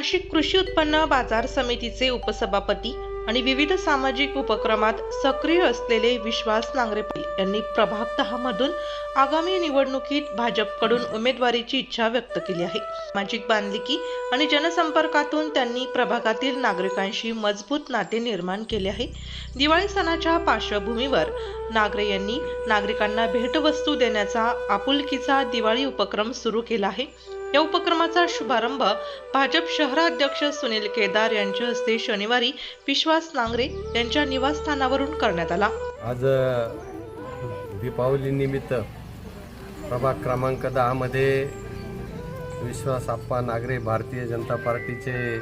नाशिक कृषी उत्पन्न बाजार समितीचे उपसभापती आणि विविध सामाजिक उपक्रमात सक्रिय असलेले विश्वास नांगरे यांनी प्रभाग दहा मधून आगामी निवडणुकीत भाजपकडून उमेदवारीची इच्छा व्यक्त केली आहे. सामाजिक बांधिलकी आणि जनसंपर्कातून त्यांनी प्रभागातील नागरिकांशी मजबूत नाते निर्माण केले आहे. दिवाळी सणाच्या पार्श्वभूमीवर नागरे यांनी नागरिकांना भेटवस्तू देण्याचा आपुलकीचा दिवाळी उपक्रम सुरू केला आहे. या उपक्रमाचा शुभारंभ भाजप शहराध्यक्ष सुनील केदार यांच्या हस्ते शनिवारी विश्वास नांगरे यांच्या निवासस्थानावरून करण्यात आला. आज दीपावलीनिमित्त प्रभाग क्रमांक दहामध्ये विश्वास आप्पा नागरे भारतीय जनता पार्टीचे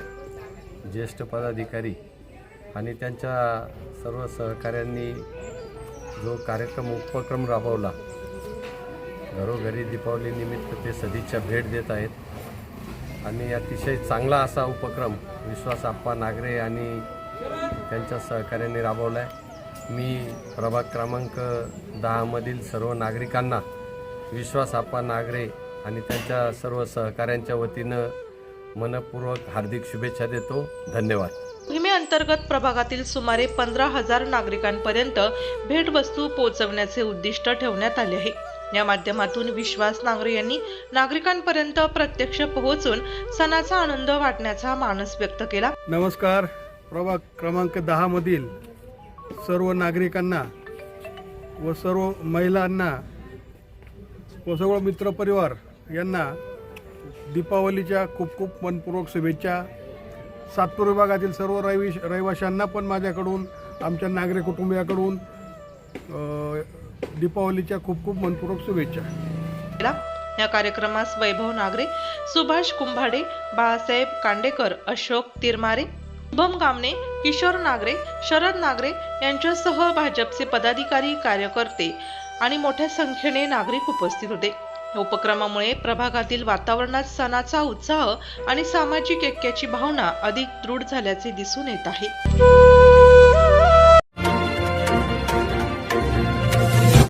ज्येष्ठ पदाधिकारी आणि त्यांच्या सर्व सहकाऱ्यांनी जो कार्यक्रम उपक्रम राबवला घरोघरी दीपावलीनिमित्त ते सदिच्छा भेट देत आहेत. आणि अतिशय चांगला असा उपक्रम विश्वास आप्पा नागरे आणि त्यांच्या सहकार्याने राबवला आहे मी प्रभाग क्रमांक दहामधील सर्व नागरिकांना विश्वास आप्पा नागरे आणि त्यांच्या सर्व सहकाऱ्यांच्या वतीनं मनपूर्वक हार्दिक शुभेच्छा देतो. धन्यवाद. अंतर्गत प्रभागातील सुमारे पंधरा हजार नागरिकांपर्यंत भेटवस्तू पोहोचवण्याचे उद्दिष्ट ठेवण्यात आले आहे. या माध्यमातून विश्वास नांगरे यांनी नागरिकांपर्यंत प्रत्यक्ष पोहोचून सणाचा आनंद वाटण्याचा मानस व्यक्त केला. नमस्कार. प्रभाग क्रमांक दहामधील सर्व नागरिकांना व सर्व महिलांना व सर्व मित्रपरिवार यांना दीपावलीच्या खूप खूप मनपूर्वक शुभेच्छा. सातपूर विभागातील सर्व रहिवी रहिवाशांना पण माझ्याकडून आमच्या नागरिक कुटुंबियाकडून दीपावलीच्या खूप खूप मनपूर्वक शुभेच्छा. या कार्यक्रमास वैभव नागरे सुभाष कुंभाडे बाळासाहेब कांडेकर अशोक तिरमारे शुभम गामणे किशोर नागरे शरद नागरे यांच्यासह भाजपचे पदाधिकारी कार्यकर्ते आणि मोठ्या संख्येने नागरिक उपस्थित होते. या उपक्रमामुळे प्रभागातील वातावरणात सणाचा उत्साह आणि सामाजिक ऐक्याची भावना अधिक दृढ झाल्याचे दिसून येत आहे.